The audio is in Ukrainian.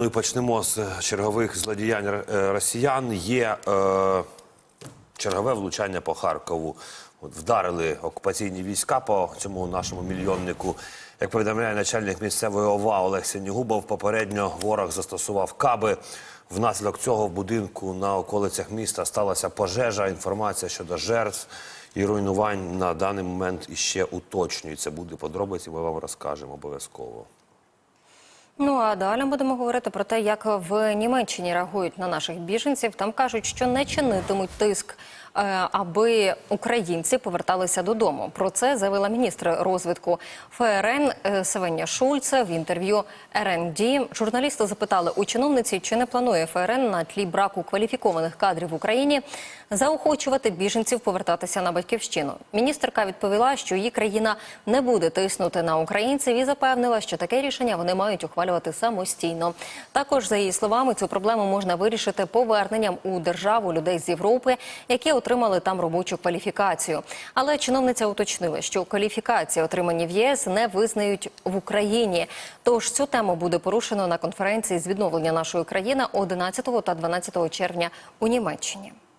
Ну і почнемо з чергових злодіянь е, росіян. Є е, чергове влучання по Харкову. От вдарили окупаційні війська по цьому нашому мільйоннику. Як повідомляє начальник місцевої ОВА Олег Сенігубов, попередньо ворог застосував каби. Внаслідок цього в будинку на околицях міста сталася пожежа. Інформація щодо жертв і руйнувань на даний момент іще уточнюється. Буде подробиці, ми вам розкажемо обов'язково. Ну а далі будемо говорити про те, як в Німеччині реагують на наших біженців. Там кажуть, що не чинитимуть тиск, е, аби українці поверталися додому. Про це заявила міністр розвитку ФРН е, Севенія Шульце в інтерв'ю РНД. Журналісти запитали у чиновниці, чи не планує ФРН на тлі браку кваліфікованих кадрів в Україні заохочувати біженців повертатися на батьківщину. Міністерка відповіла, що її країна не буде тиснути на українців і запевнила, що таке рішення вони мають ухвалювати самостійно. Також за її словами, цю проблему можна вирішити поверненням у державу людей з Європи, які отримали там робочу кваліфікацію. Але чиновниця уточнила, що кваліфікації, отримані в ЄС, не визнають в Україні. Тож цю тему буде порушено на конференції з відновлення нашої країни 11 та 12 червня у Німеччині.